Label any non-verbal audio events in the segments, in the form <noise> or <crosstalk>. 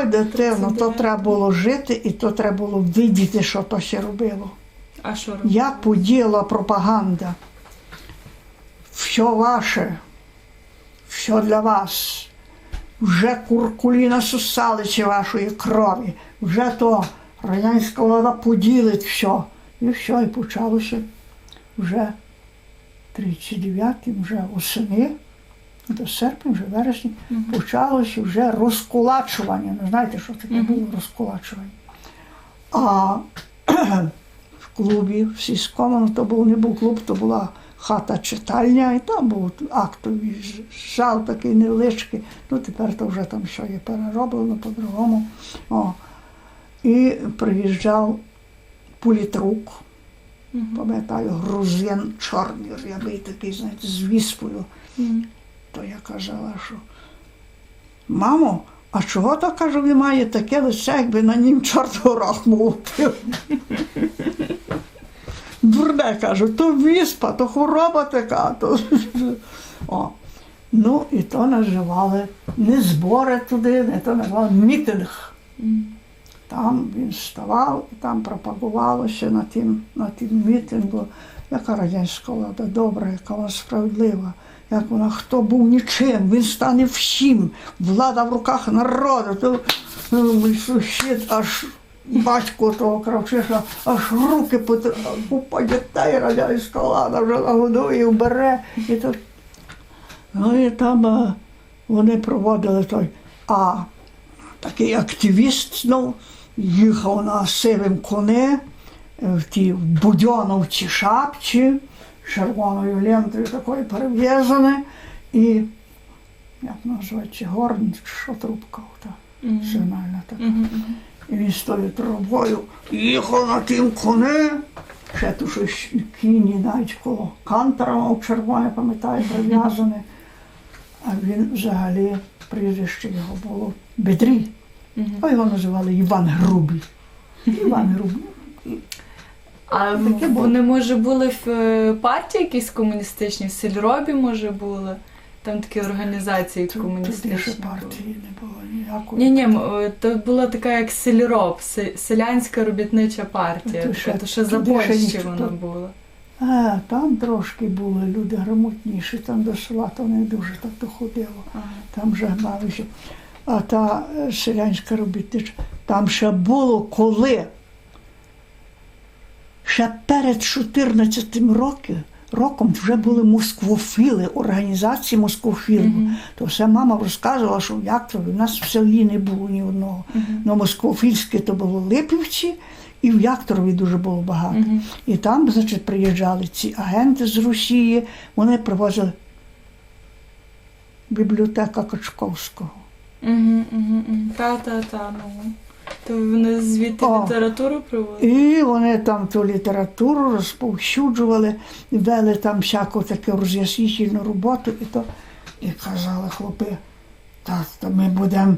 Ой, дитино, то треба було жити і то треба було видіти, що то ще робило. А що робити? Як поділа пропаганда. Все ваше, все для вас. Вже куркулі насосали чи вашої крові. Вже то радянська влада поділить все. І все, і почалося вже 39-м, вже осени, до серпня, вже вересня, почалося вже розкулачування. Не знаєте, що таке було розкулачування. А в клубі в сільському, ну, то був не був клуб, то була хата читальня, і там був актовий зал такий невеличкий. Ну тепер то вже там що є перероблено по-другому. О. І приїжджав політрук, пам'ятаю, грузин чорний, рябий такий, знаєте, з віспою. То я казала, що мамо, а чого то каже, ви має таке лице, якби на нім чорт горох молотив. <laughs> Дурне кажу, то віспа, то хвороба така. То... <laughs> О. Ну і то називали не збори туди, не то називали мітинг. Там він ставав і там пропагувалося на тим, на тим мітингу, яка радянська влада добра, яка вона справедлива, як вона хто був нічим, він стане всім, влада в руках народу. То, ну, сусід аж батько того Кравчиша, аж руки потр... купа дітей радянська влада вже нагодує, вбере. І то... Ну і там е, вони проводили той. А такий активіст ну, їхав на сивим коні е, в тій будьоновці шапці, з червоною лентою такою перев'язане, і як називається, горн, що трубка та сигнальна така. І він з тою трубою їхав на тим коні. Ще тут щось кіні навіть коло кантера мав червоне, пам'ятаю, прив'язане. А він взагалі прізвище його було Бедрій. Мгм. А його називали Іван Грубий. <laughs> Іван Грубий. А Таке було. вони, може, були в е, партії якісь комуністичні, в сільробі, може, були. Там такі організації Тут- комуністичні. Ще були. партії не було ніякої. Ні, ні, то була така як сільроб, се- селянська робітнича партія. То така, ще- то ще за туди ще Польщі ніхто. вона була. А, там трошки були люди грамотніші, там до села то не дуже так доходило. Там вже гналися. А та е, селянська робітнича, там ще було коли. Ще перед 14 років, роком вже були москвофіли, організації москвофілу. Мгм. То все мама розказувала, що як то в нас в селі не було ні одного. Мгм. Ну, москвофільське то було Липівці, і в Якторові дуже було багато. Мгм. І там, значить, приїжджали ці агенти з Росії, вони привозили бібліотека Качковського. Мгм, мгм, мгм. Та, та, та, ну. То вони звідти О. літературу привозили? І вони там ту літературу розповсюджували, вели там всяку таку роз'яснительну роботу, і то і казали хлопи, та, та ми будемо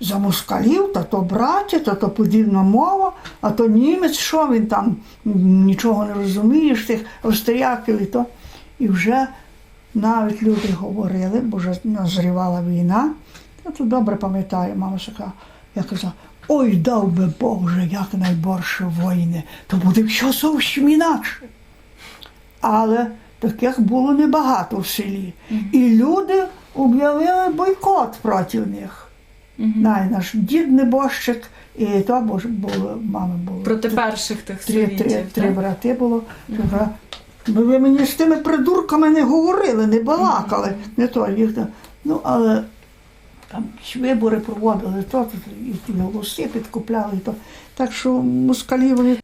за москалів, та то браті, та то подібна мова, а то німець, що він там нічого не розумієш, тих австріяків і то. І вже навіть люди говорили, бо вже назрівала війна. Я то добре пам'ятаю, мама така, я казала, ой, дав би Бог вже як найбільше воїни, то буде все зовсім інакше. Але таких було небагато в селі. І люди об'явили бойкот проти них. Най, наш дід небожчик, і то було, мами було. Проти перших тих Три, три, совітів. три брати було. «Ну, ви мені з тими придурками не говорили, не балакали. Не то їх. Ну, але там вибори проводили, то, то, і голоси підкупляли. То. Так що москалі вони